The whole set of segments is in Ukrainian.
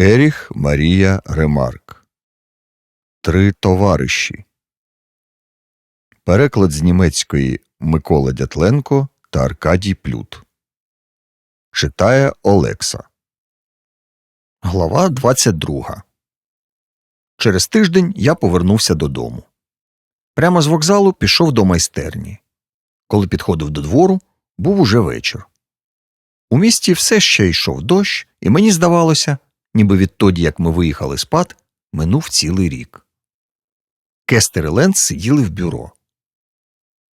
Еріх Марія Ремарк. Три товариші. Переклад з німецької Микола Дятленко та Аркадій Плют. Читає Олекса. Глава 22. Через тиждень я повернувся додому. Прямо з вокзалу пішов до майстерні. Коли підходив до двору, був уже вечір. У місті все ще йшов дощ, і мені здавалося, ніби відтоді, як ми виїхали спад, минув цілий рік. Кестер і Ленц сиділи в бюро.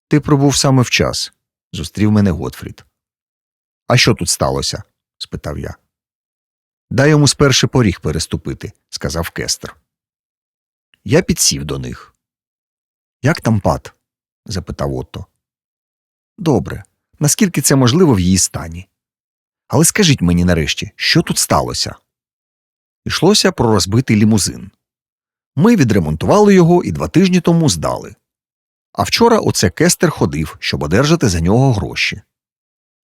Ти пробув саме вчас, зустрів мене Готфрід. А що тут сталося? спитав я. Дай йому сперши поріг переступити, сказав Кестер. Я підсів до них. Як там пат? запитав Отто. Добре, наскільки це можливо в її стані. Але скажіть мені нарешті, що тут сталося? Йшлося про розбитий лімузин. Ми відремонтували його і два тижні тому здали. А вчора оце Кестер ходив, щоб одержати за нього гроші.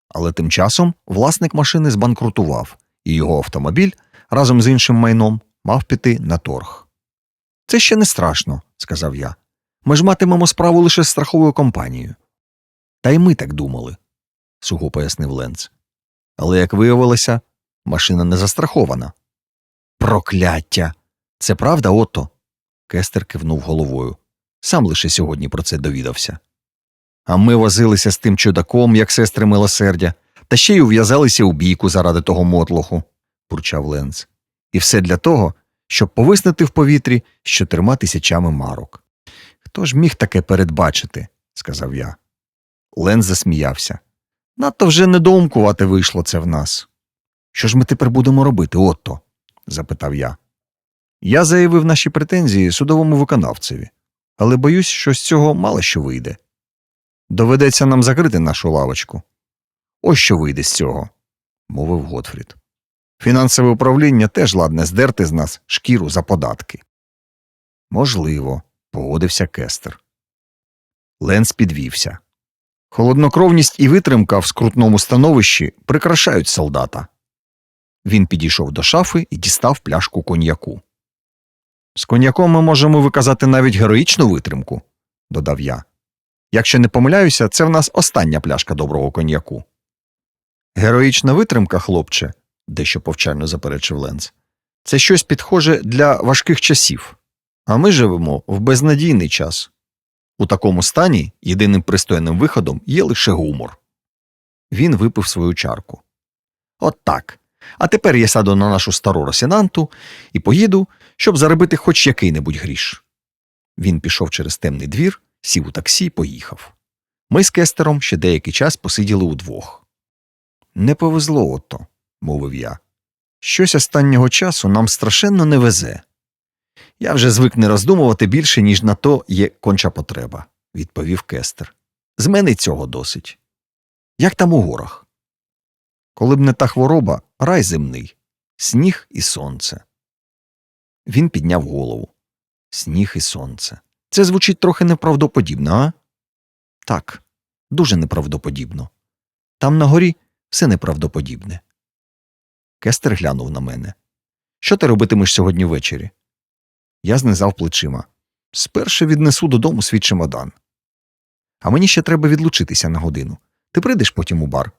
Але тим часом власник машини збанкрутував, і його автомобіль разом з іншим майном мав піти на торг. Це ще не страшно, сказав я. Ми ж матимемо справу лише з страховою компанією. Та й ми так думали, сухо пояснив Ленц. Але, як виявилося, машина не застрахована. Прокляття. Це правда, Отто? Кестер кивнув головою. Сам лише сьогодні про це довідався. А ми возилися з тим чудаком, як сестри милосердя, та ще й ув'язалися у бійку заради того мотлоху, бурчав Ленц. І все для того, щоб повиснути в повітрі з чотирма тисячами марок. Хто ж міг таке передбачити? сказав я. Ленц засміявся. Надто вже недоумкувати вийшло це в нас. Що ж ми тепер будемо робити, Отто? Запитав я. Я заявив наші претензії судовому виконавцеві, але боюсь, що з цього мало що вийде. Доведеться нам закрити нашу лавочку. Ось що вийде з цього, мовив Готфрід. Фінансове управління теж ладне здерти з нас шкіру за податки. Можливо, погодився Кестер. Ленс підвівся. Холоднокровність і витримка в скрутному становищі прикрашають солдата. Він підійшов до шафи і дістав пляшку коньяку. З коньяком ми можемо виказати навіть героїчну витримку, додав я. Якщо не помиляюся, це в нас остання пляшка доброго коньяку. Героїчна витримка, хлопче, дещо повчально заперечив Ленц, це щось підхоже для важких часів, а ми живемо в безнадійний час. У такому стані єдиним пристойним виходом є лише гумор. Він випив свою чарку. От так. А тепер я сяду на нашу стару росінанту і поїду, щоб заробити хоч який-небудь гріш. Він пішов через темний двір, сів у таксі і поїхав. Ми з Кестером ще деякий час посиділи удвох. Не повезло ото, мовив я. Щось останнього часу нам страшенно не везе. Я вже звик не роздумувати більше, ніж на то є конча потреба, відповів Кестер. З мене цього досить. Як там у горах? Коли б не та хвороба, рай земний, сніг і сонце. Він підняв голову. Сніг і сонце. Це звучить трохи неправдоподібно, а? Так, дуже неправдоподібно. Там на горі все неправдоподібне. Кестер глянув на мене. Що ти робитимеш сьогодні ввечері? Я знизав плечима. Спершу віднесу додому свій чемодан. А мені ще треба відлучитися на годину. Ти прийдеш потім у бар?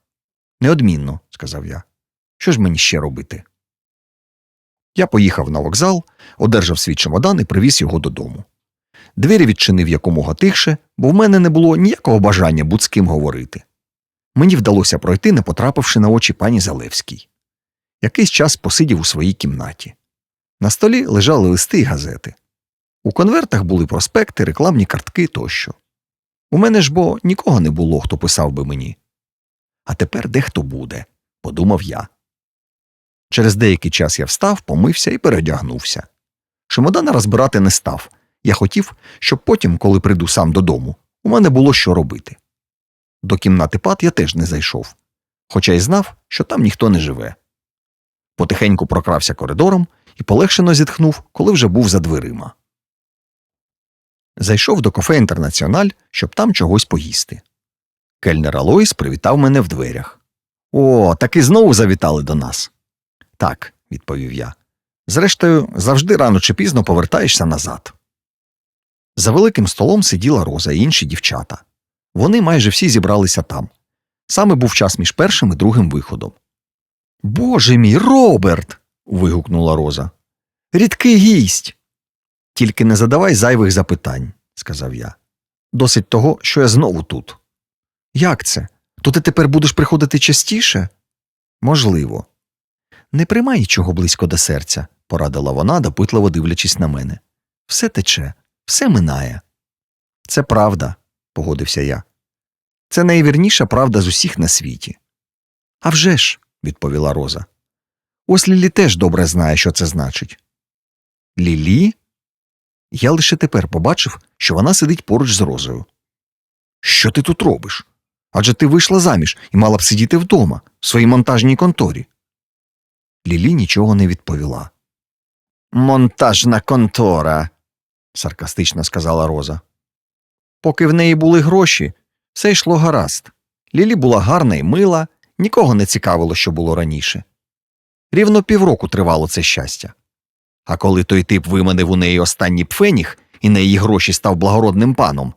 Неодмінно, сказав я. Що ж мені ще робити? Я поїхав на вокзал, одержав свій чемодан і привіз його додому. Двері відчинив якомога тихше, бо в мене не було ніякого бажання будь з ким говорити. Мені вдалося пройти, не потрапивши на очі пані Залевській. Якийсь час посидів у своїй кімнаті. На столі лежали листи й газети. У конвертах були проспекти, рекламні картки тощо. У мене ж бо нікого не було, хто писав би мені. А тепер дехто буде, подумав я. Через деякий час я встав, помився і переодягнувся. Чемодана розбирати не став. Я хотів, щоб потім, коли прийду сам додому, у мене було що робити. До кімнати пат я теж не зайшов, хоча й знав, що там ніхто не живе. Потихеньку прокрався коридором і полегшено зітхнув, коли вже був за дверима. Зайшов до кафе Інтернаціональ, щоб там чогось поїсти. Кельнер Алоїс привітав мене в дверях. О, таки знову завітали до нас. Так, відповів я. Зрештою, завжди рано чи пізно повертаєшся назад. За великим столом сиділа Роза і інші дівчата. Вони майже всі зібралися там. Саме був час між першим і другим виходом. Боже мій, Роберт. вигукнула Роза. Рідкий гість. Тільки не задавай зайвих запитань, сказав я. Досить того, що я знову тут. Як це? То ти тепер будеш приходити частіше? Можливо. Не приймай нічого близько до серця, порадила вона, допитливо дивлячись на мене. Все тече, все минає. Це правда, погодився я. Це найвірніша правда з усіх на світі. «А вже ж», – відповіла Роза. Ось Лілі теж добре знає, що це значить. Лілі? Я лише тепер побачив, що вона сидить поруч з Розою. Що ти тут робиш? Адже ти вийшла заміж і мала б сидіти вдома, в своїй монтажній конторі. Лілі нічого не відповіла. Монтажна контора, саркастично сказала Роза. Поки в неї були гроші, все йшло гаразд. Лілі була гарна і мила, нікого не цікавило, що було раніше. Рівно півроку тривало це щастя. А коли той тип виманив у неї останній пфеніг і на її гроші став благородним паном,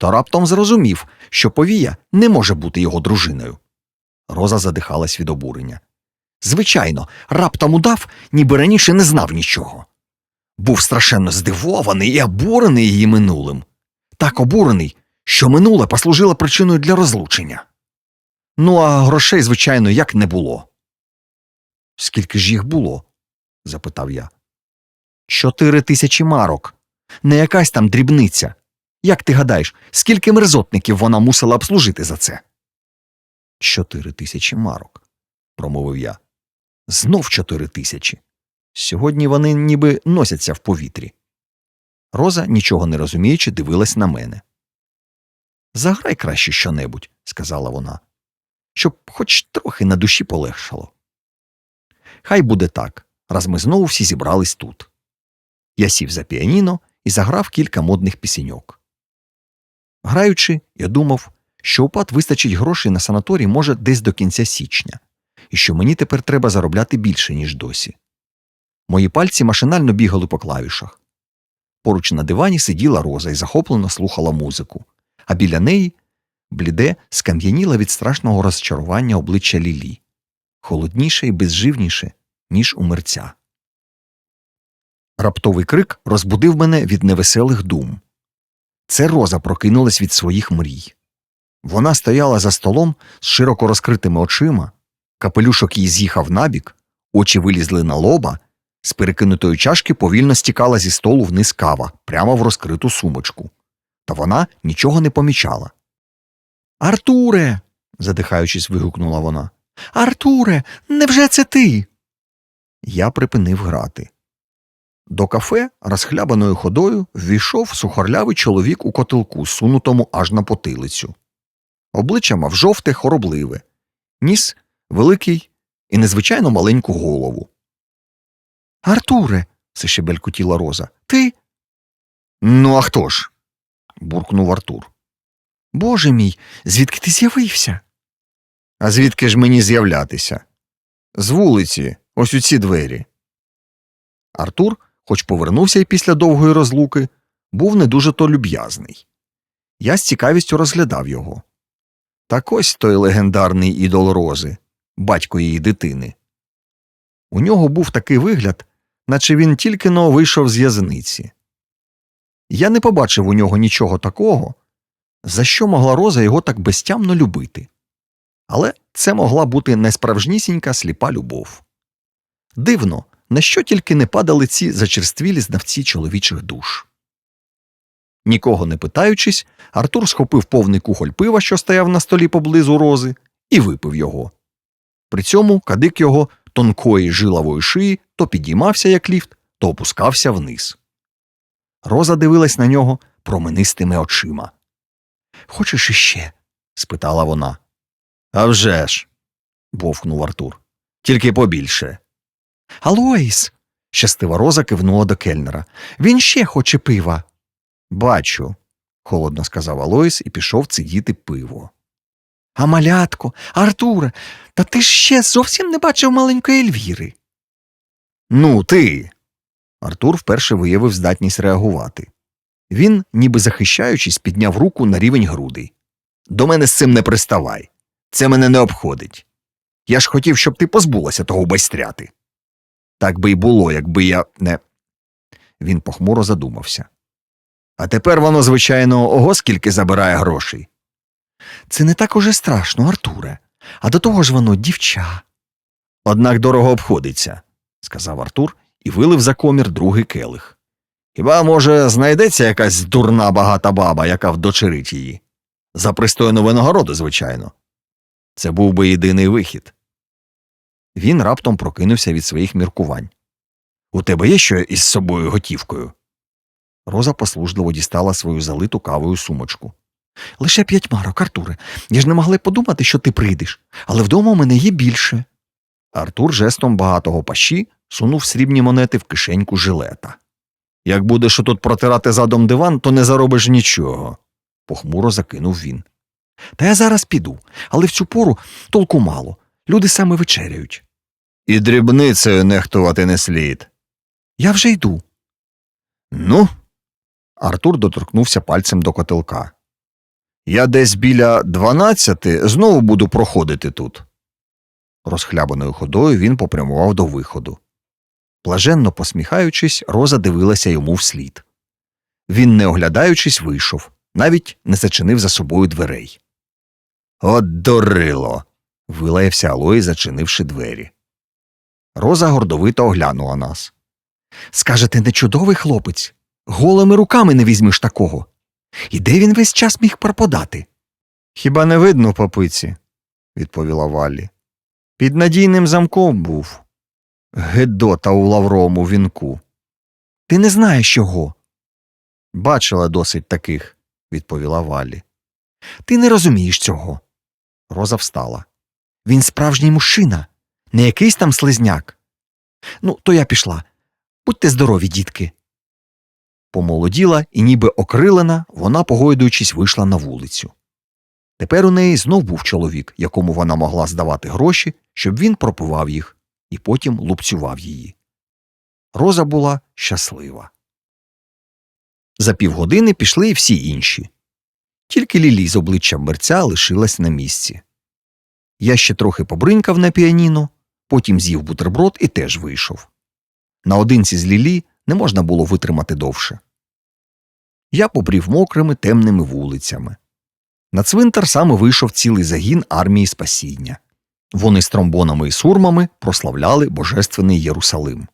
то раптом зрозумів, що повія не може бути його дружиною. Роза задихалась від обурення. Звичайно, раптом удав, ніби раніше не знав нічого. Був страшенно здивований і обурений її минулим. Так обурений, що минуле послужило причиною для розлучення. Ну, а грошей, звичайно, як не було. Скільки ж їх було? запитав я. Чотири тисячі марок. Не якась там дрібниця. Як ти гадаєш, скільки мерзотників вона мусила обслужити за це? Чотири тисячі марок, промовив я. Знов чотири тисячі. Сьогодні вони ніби носяться в повітрі. Роза, нічого не розуміючи, дивилась на мене. Заграй краще щонебудь, сказала вона, щоб хоч трохи на душі полегшало. Хай буде так, раз ми знову всі зібрались тут. Я сів за піаніно і заграв кілька модних пісеньок. Граючи, я думав, що упад вистачить грошей на санаторій може десь до кінця січня, і що мені тепер треба заробляти більше, ніж досі. Мої пальці машинально бігали по клавішах. Поруч на дивані сиділа роза і захоплено слухала музику, а біля неї бліде скам'яніла від страшного розчарування обличчя Лілі, холодніше і безживніше, ніж у мерця. Раптовий крик розбудив мене від невеселих дум. Це роза прокинулась від своїх мрій. Вона стояла за столом з широко розкритими очима, капелюшок її з'їхав набік, очі вилізли на лоба, з перекинутої чашки повільно стікала зі столу вниз кава, прямо в розкриту сумочку. Та вона нічого не помічала. Артуре. задихаючись, вигукнула вона. Артуре, невже це ти? Я припинив грати. До кафе розхлябаною ходою ввійшов сухорлявий чоловік у котелку, сунутому аж на потилицю. Обличчя мав жовте, хоробливе, ніс великий і незвичайно маленьку голову. Артуре, це ще белькотіла Роза, ти. Ну, а хто ж? буркнув Артур. Боже мій, звідки ти з'явився? А звідки ж мені з'являтися? З вулиці, ось у ці двері. Артур, хоч повернувся й після довгої розлуки, був не дуже то люб'язний. Я з цікавістю розглядав його. Так ось той легендарний ідол Рози, батько її дитини. У нього був такий вигляд, наче він тільки но вийшов з в'язниці. Я не побачив у нього нічого такого, за що могла Роза його так безтямно любити. Але це могла бути найсправжнісінька сліпа любов. Дивно, на що тільки не падали ці зачерствілі знавці чоловічих душ. Нікого не питаючись, Артур схопив повний кухоль пива, що стояв на столі поблизу рози, і випив його. При цьому кадик його тонкої жилової шиї то підіймався, як ліфт, то опускався вниз. Роза дивилась на нього променистими очима. Хочеш іще? спитала вона. «А вже ж!» – бовкнув Артур. Тільки побільше. Алоїс. щастива роза кивнула до кельнера. Він ще хоче пива. Бачу, холодно сказав Алоїс і пішов цидіти пиво. А малятко, Артуре, та ти ж ще зовсім не бачив маленької Ельвіри. Ну, ти. Артур вперше виявив здатність реагувати. Він, ніби захищаючись, підняв руку на рівень грудей. До мене з цим не приставай. Це мене не обходить. Я ж хотів, щоб ти позбулася того байстряти. Так би й було, якби я не. Він похмуро задумався. А тепер воно, звичайно, ого скільки забирає грошей. Це не так уже страшно, Артуре. А до того ж воно дівча. Однак дорого обходиться, сказав Артур і вилив за комір другий келих. Хіба, може, знайдеться якась дурна багата баба, яка вдочерить її? За пристойну винагороду, звичайно. Це був би єдиний вихід. Він раптом прокинувся від своїх міркувань. У тебе є що із собою готівкою? Роза послужливо дістала свою залиту кавою сумочку. Лише п'ять марок, Артуре. Я ж не могла подумати, що ти прийдеш, але вдома у мене є більше. Артур жестом багатого пащі сунув срібні монети в кишеньку жилета. Як будеш отут протирати задом диван, то не заробиш нічого, похмуро закинув він. Та я зараз піду, але в цю пору толку мало. Люди саме вечеряють. І дрібницею нехтувати не слід. Я вже йду. Ну. Артур доторкнувся пальцем до котелка. Я десь біля дванадцяти знову буду проходити тут. Розхлябаною ходою він попрямував до виходу. Блаженно посміхаючись, Роза дивилася йому вслід. Він, не оглядаючись, вийшов, навіть не зачинив за собою дверей. От дурило. Вилаявся Алой, зачинивши двері. Роза гордовито оглянула нас. Скажете, не чудовий хлопець? Голими руками не візьмеш такого. І де він весь час міг пропадати? Хіба не видно попиці, відповіла Валлі. Під надійним замком був. Гедота у лавровому вінку. Ти не знаєш чого. Бачила досить таких, відповіла Валлі. Ти не розумієш цього. Роза встала. Він справжній мужчина, не якийсь там слизняк. Ну, то я пішла. Будьте здорові, дітки. Помолоділа і, ніби окрилена, вона, погойдуючись, вийшла на вулицю. Тепер у неї знов був чоловік, якому вона могла здавати гроші, щоб він пропивав їх і потім лупцював її. Роза була щаслива. За півгодини пішли і всі інші. Тільки Лілі з обличчям мерця лишилась на місці. Я ще трохи побринькав на піаніно, потім з'їв бутерброд і теж вийшов. Наодинці з Лілі не можна було витримати довше. Я побрів мокрими темними вулицями. На цвинтар саме вийшов цілий загін армії спасіння. Вони з тромбонами і сурмами прославляли Божественний Єрусалим.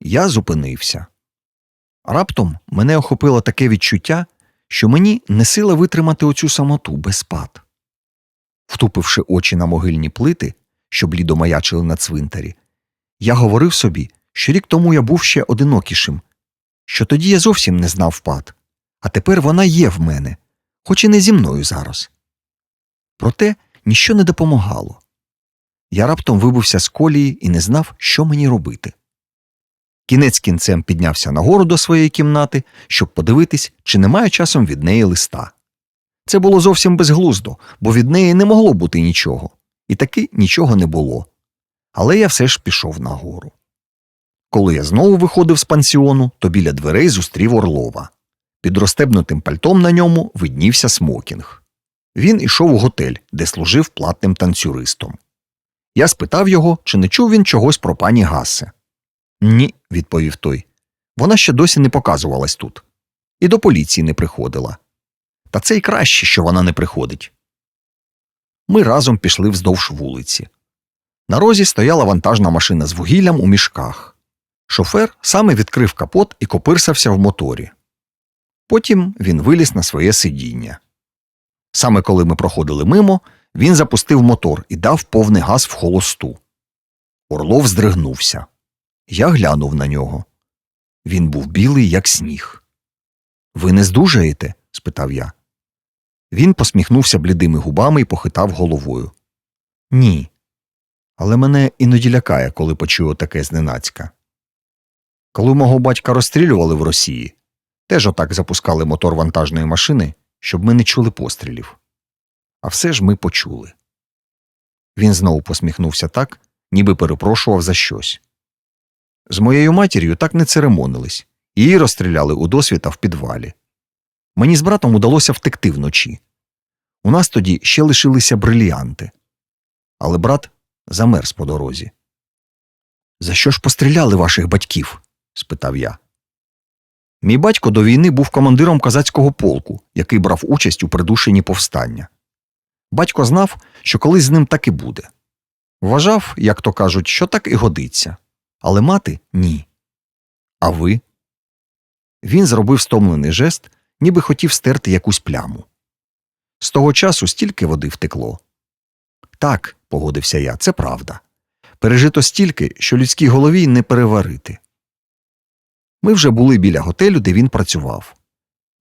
Я зупинився. Раптом мене охопило таке відчуття, що мені не сила витримати оцю самоту без спад. Втупивши очі на могильні плити, що блідо маячили на цвинтарі, я говорив собі, що рік тому я був ще одинокішим, що тоді я зовсім не знав пад, а тепер вона є в мене, хоч і не зі мною зараз. Проте ніщо не допомагало. Я раптом вибився з колії і не знав, що мені робити. Кінець кінцем піднявся нагору до своєї кімнати, щоб подивитись, чи немає часом від неї листа. Це було зовсім безглуздо, бо від неї не могло бути нічого, і таки нічого не було. Але я все ж пішов нагору. Коли я знову виходив з пансіону, то біля дверей зустрів Орлова. Під розстебнутим пальтом на ньому виднівся смокінг. Він ішов у готель, де служив платним танцюристом. Я спитав його, чи не чув він чогось про пані Гасе. Ні, відповів той. Вона ще досі не показувалась тут. І до поліції не приходила. Та це й краще, що вона не приходить. Ми разом пішли вздовж вулиці. На розі стояла вантажна машина з вугіллям у мішках. Шофер саме відкрив капот і копирсався в моторі. Потім він виліз на своє сидіння. Саме коли ми проходили мимо, він запустив мотор і дав повний газ в холосту. Орлов здригнувся. Я глянув на нього. Він був білий, як сніг. Ви не здужаєте? спитав я. Він посміхнувся блідими губами і похитав головою. Ні. Але мене іноді лякає, коли почую таке зненацька. Коли мого батька розстрілювали в Росії, теж отак запускали мотор вантажної машини, щоб ми не чули пострілів. А все ж ми почули. Він знову посміхнувся так, ніби перепрошував за щось. З моєю матір'ю так не церемонились. Її розстріляли у досвіта в підвалі. Мені з братом удалося втекти вночі. У нас тоді ще лишилися брильянти. Але брат замерз по дорозі. За що ж постріляли ваших батьків? спитав я. Мій батько до війни був командиром козацького полку, який брав участь у придушенні повстання. Батько знав, що колись з ним так і буде. Вважав, як то кажуть, що так і годиться, але мати ні. А ви? Він зробив стомлений жест, ніби хотів стерти якусь пляму. З того часу стільки води втекло. Так, погодився я, це правда. Пережито стільки, що людській голові не переварити. Ми вже були біля готелю, де він працював.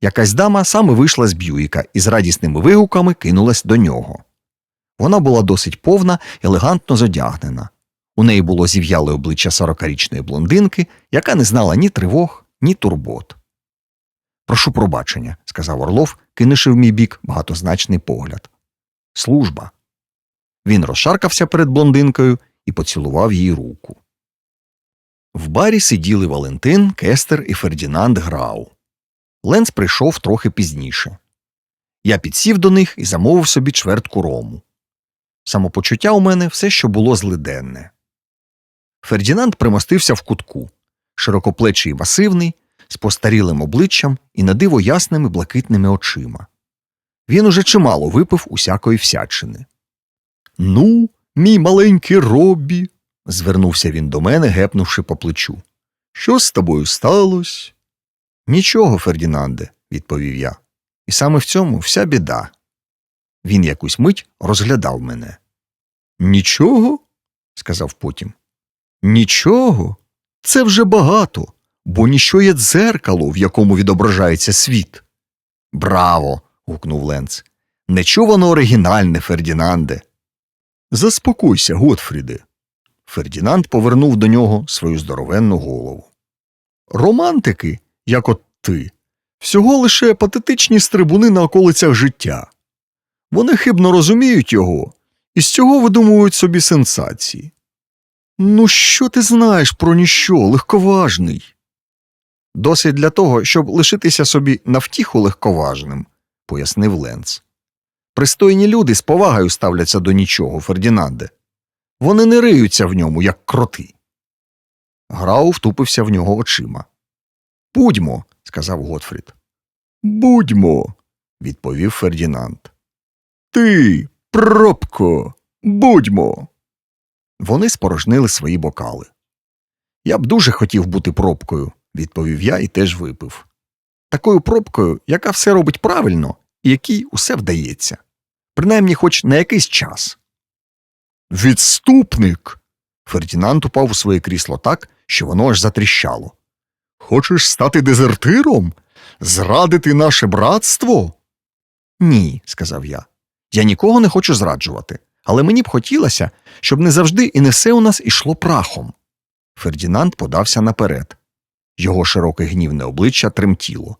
Якась дама саме вийшла з Б'юїка і з радісними вигуками кинулась до нього. Вона була досить повна, елегантно зодягнена. У неї було зів'яле обличчя сорокарічної блондинки, яка не знала ні тривог, ні турбот. Прошу пробачення, сказав Орлов, кинувши в мій бік багатозначний погляд. Служба. Він розшаркався перед блондинкою і поцілував їй руку. В барі сиділи Валентин, Кестер і Фердінанд Грау. Ленц прийшов трохи пізніше. Я підсів до них і замовив собі чвертку рому. Самопочуття у мене все, що було злиденне. Фердінанд примостився в кутку, широкоплечий і масивний, з постарілим обличчям і на диво ясними блакитними очима. Він уже чимало випив усякої всячини. Ну, мій маленький Роббі, звернувся він до мене, гепнувши по плечу. Що з тобою сталося? Нічого, Фердінанде, відповів я. І саме в цьому вся біда. Він якусь мить розглядав мене. Нічого? сказав потім. Нічого? Це вже багато, бо ніщо є дзеркало, в якому відображається світ. Браво. гукнув Ленц. Нечувано оригінальне, Фердінанде. Заспокойся, Готфріде. Фердінанд повернув до нього свою здоровенну голову. Романтики, як от ти, всього лише патетичні стрибуни на околицях життя. Вони хибно розуміють його і з цього видумують собі сенсації. Ну, що ти знаєш про ніщо, легковажний? Досить для того, щоб лишитися собі на втіху легковажним, пояснив Ленц. Пристойні люди з повагою ставляться до нічого, Фердінанде. Вони не риються в ньому, як кроти. Грау втупився в нього очима. Будьмо, сказав Готфрід. Будьмо, відповів Фердінанд. Ти, пробко, будьмо. Вони спорожнили свої бокали. Я б дуже хотів бути пробкою, відповів я і теж випив. Такою пробкою, яка все робить правильно і якій усе вдається, принаймні хоч на якийсь час. Відступник. Фердінанд упав у своє крісло так, що воно аж затріщало. Хочеш стати дезертиром? Зрадити наше братство? Ні, сказав я. Я нікого не хочу зраджувати, але мені б хотілося, щоб не завжди і не все у нас ішло прахом. Фердінанд подався наперед. Його широке гнівне обличчя тремтіло.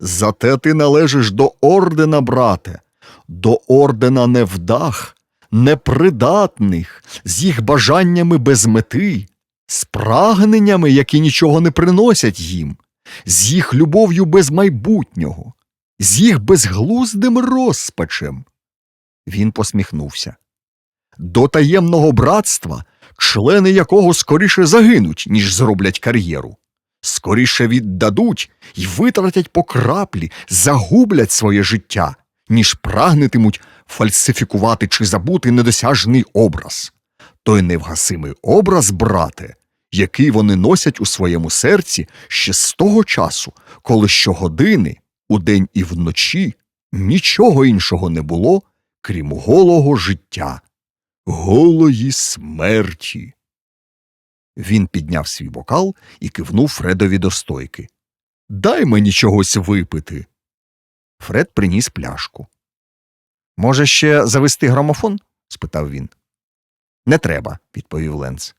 Зате ти належиш до ордена, брате, до ордена невдах, непридатних, з їх бажаннями без мети, з прагненнями, які нічого не приносять їм, з їх любов'ю без майбутнього, з їх безглуздим розпачем. Він посміхнувся. До таємного братства, члени якого скоріше загинуть, ніж зроблять кар'єру. Скоріше віддадуть і витратять по краплі, загублять своє життя, ніж прагнетимуть фальсифікувати чи забути недосяжний образ. Той невгасимий образ, брате, який вони носять у своєму серці ще з того часу, коли щогодини, удень і вночі, нічого іншого не було, крім голого життя, голої смерті. Він підняв свій бокал і кивнув Фредові до стойки. Дай мені чогось випити. Фред приніс пляшку. Може, ще завести грамофон? спитав він. Не треба, відповів Ленц.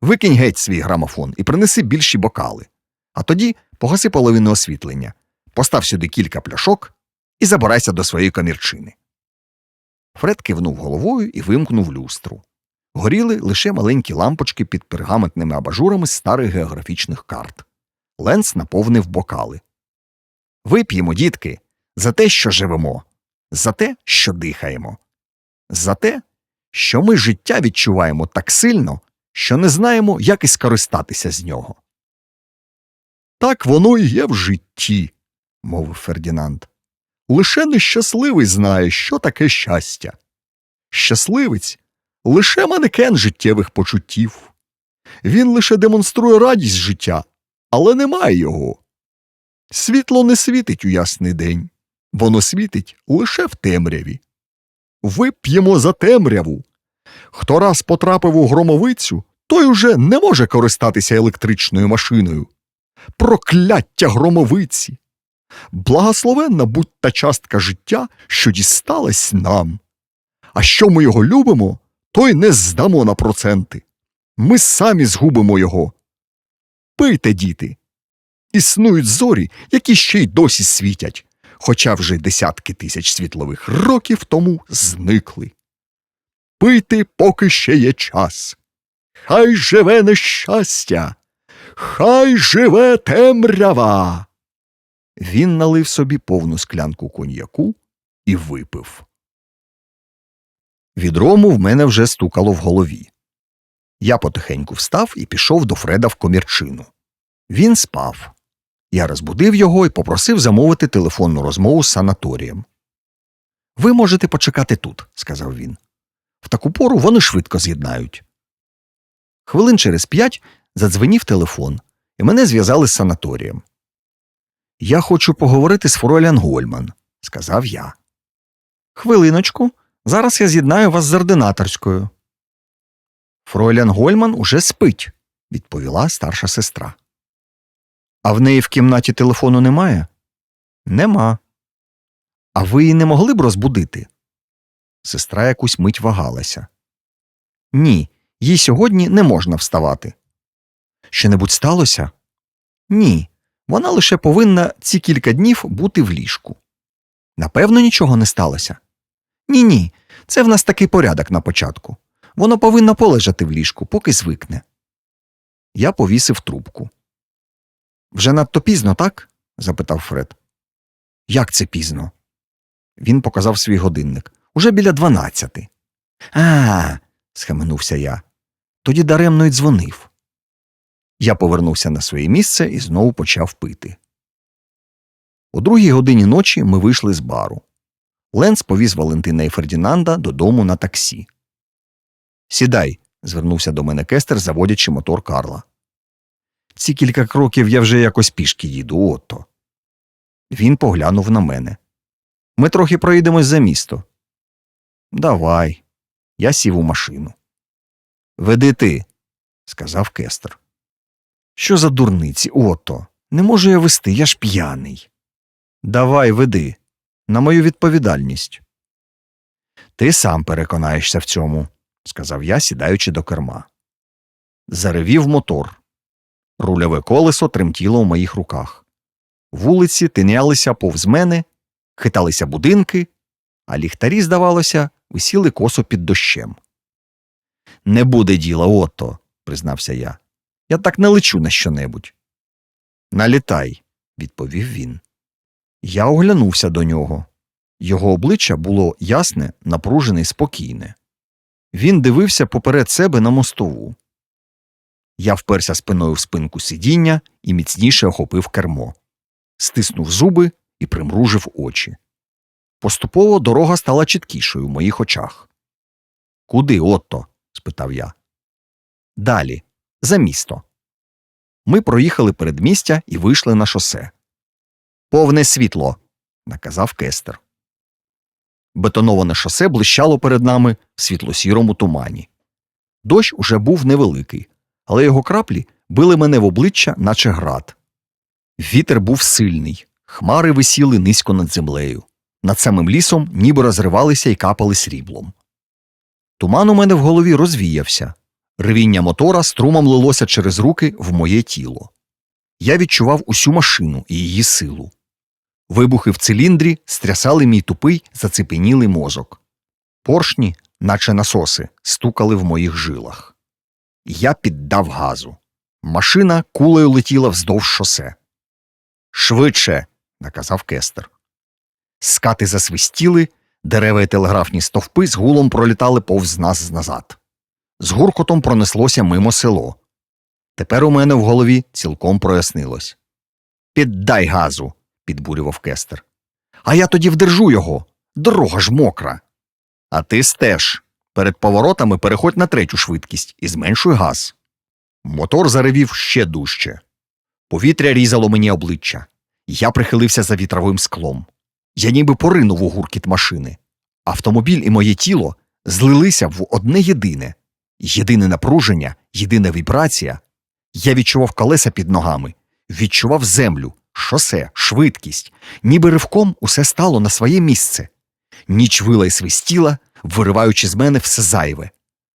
Викинь геть свій грамофон і принеси більші бокали. А тоді погаси половину освітлення, постав сюди кілька пляшок і забирайся до своєї комірчини. Фред кивнув головою і вимкнув люстру. Горіли лише маленькі лампочки під пергаментними абажурами старих географічних карт. Ленс наповнив бокали. Вип'ємо, дітки, за те, що живемо, за те, що дихаємо, за те, що ми життя відчуваємо так сильно, що не знаємо, як і скористатися з нього. Так воно і є в житті, мовив Фердінанд. Лише нещасливий знає, що таке щастя. Щасливець лише манекен життєвих почуттів. Він лише демонструє радість життя, але немає його. Світло не світить у ясний день, воно світить лише в темряві. Вип'ємо за темряву. Хто раз потрапив у громовицю, той уже не може користатися електричною машиною. Прокляття громовиці! Благословенна будь та частка життя, що дісталась нам. А що ми його любимо, то й не здамо на проценти. Ми самі згубимо його. Пийте, діти. Існують зорі, які ще й досі світять, хоча вже десятки тисяч світлових років тому зникли. Пийте, поки ще є час. Хай живе нещастя, хай живе темрява. Він налив собі повну склянку коньяку і випив. Від рому в мене вже стукало в голові. Я потихеньку встав і пішов до Фреда в комірчину. Він спав. Я розбудив його і попросив замовити телефонну розмову з санаторієм. Ви можете почекати тут, сказав він. В таку пору вони швидко з'єднають. Хвилин через п'ять задзвенів телефон, і мене зв'язали з санаторієм. Я хочу поговорити з Фройлян Гольман, сказав я. Хвилиночку, зараз я з'єднаю вас з ординаторською. Фройлян Гольман уже спить, відповіла старша сестра. А в неї в кімнаті телефону немає? Нема. А ви її не могли б розбудити? Сестра якусь мить вагалася. Ні, їй сьогодні не можна вставати. Що-небудь сталося? Ні. Вона лише повинна ці кілька днів бути в ліжку. Напевно, нічого не сталося. Ні, ні, це в нас такий порядок на початку. Воно повинно полежати в ліжку, поки звикне. Я повісив трубку. Вже надто пізно, так? запитав Фред. Як це пізно? Він показав свій годинник. Уже біля дванадцяти. А, схаменувся я. Тоді даремно й дзвонив. Я повернувся на своє місце і знову почав пити. О другій годині ночі ми вийшли з бару. Ленс повіз Валентина і Фердінанда додому на таксі. Сідай, звернувся до мене кестер, заводячи мотор Карла. Ці кілька кроків я вже якось пішки їду, отто. Він поглянув на мене. Ми трохи проїдемось за місто. Давай. Я сів у машину. Веди ти, сказав кестер. Що за дурниці, ото? Не можу я вести, я ж п'яний. Давай, веди, на мою відповідальність. Ти сам переконаєшся в цьому, сказав я, сідаючи до керма. Заревів мотор. Рульове колесо тремтіло в моїх руках. Вулиці тинялися повз мене, хиталися будинки, а ліхтарі, здавалося, висіли косо під дощем. Не буде діла, ото, признався я. Я так не лечу на щонебудь. Налітай, відповів він. Я оглянувся до нього. Його обличчя було ясне, напружене і спокійне. Він дивився поперед себе на мостову. Я вперся спиною в спинку сидіння і міцніше охопив кермо, стиснув зуби і примружив очі. Поступово дорога стала чіткішою в моїх очах. Куди, Отто? спитав я. Далі, за місто. Ми проїхали передмістя і вийшли на шосе. Повне світло, наказав кестер. Бетоноване шосе блищало перед нами в світло-сірому тумані. Дощ уже був невеликий, але його краплі били мене в обличчя, наче град. Вітер був сильний, хмари висіли низько над землею. Над самим лісом ніби розривалися і капали сріблом. Туман у мене в голові розвіявся. Ревіння мотора струмом лилося через руки в моє тіло. Я відчував усю машину і її силу. Вибухи в циліндрі стрясали мій тупий, зацепенілий мозок. Поршні наче насоси, стукали в моїх жилах. Я піддав газу. Машина кулею летіла вздовж шосе. Швидше, наказав кестер. Скати засвистіли, дерева і телеграфні стовпи з гулом пролітали повз нас назад. З гуркотом пронеслося мимо село. Тепер у мене в голові цілком прояснилось. Піддай газу, підбурював кестер. А я тоді вдержу його. Дорога ж мокра. А ти стеж. Перед поворотами переходь на третю швидкість і зменшуй газ. Мотор заревів ще дужче. Повітря різало мені обличчя. Я прихилився за вітровим склом. Я ніби поринув у гуркіт машини. Автомобіль і моє тіло злилися в одне єдине єдине напруження, єдина вібрація. Я відчував колеса під ногами, відчував землю, шосе, швидкість, ніби ривком усе стало на своє місце. Ніч вила й свистіла, вириваючи з мене все зайве.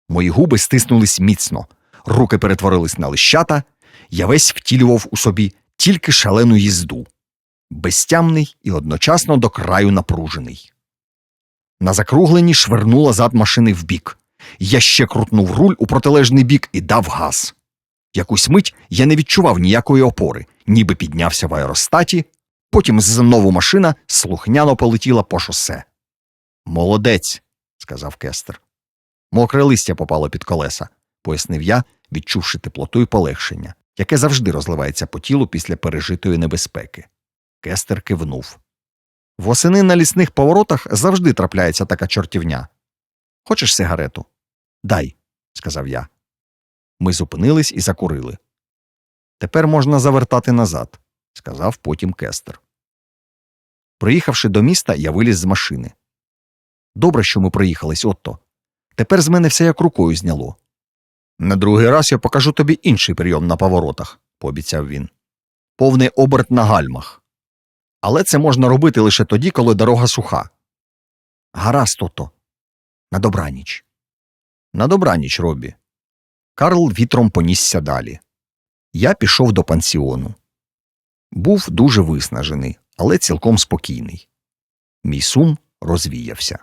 Мої губи стиснулись міцно, руки перетворились на лищата, я весь втілював у собі тільки шалену їзду, безтямний і одночасно до краю напружений. На закругленні швернула зад машини вбік. Я ще крутнув руль у протилежний бік і дав газ. Якусь мить я не відчував ніякої опори, ніби піднявся в аеростаті, потім знову машина слухняно полетіла по шосе. Молодець, сказав кестер. Мокре листя попало під колеса, пояснив я, відчувши теплоту і полегшення, яке завжди розливається по тілу після пережитої небезпеки. Кестер кивнув. Восени на лісних поворотах завжди трапляється така чортівня. Хочеш сигарету? Дай, сказав я. Ми зупинились і закурили. Тепер можна завертати назад, сказав потім кестер. Приїхавши до міста, я виліз з машини. Добре, що ми приїхались, Отто. Тепер з мене все як рукою зняло. На другий раз я покажу тобі інший прийом на поворотах, пообіцяв він. Повний оберт на гальмах. Але це можна робити лише тоді, коли дорога суха. Гаразд, Отто. На добраніч. На добраніч, Робі. Карл вітром понісся далі. Я пішов до пансіону. Був дуже виснажений, але цілком спокійний. Мій сум розвіявся.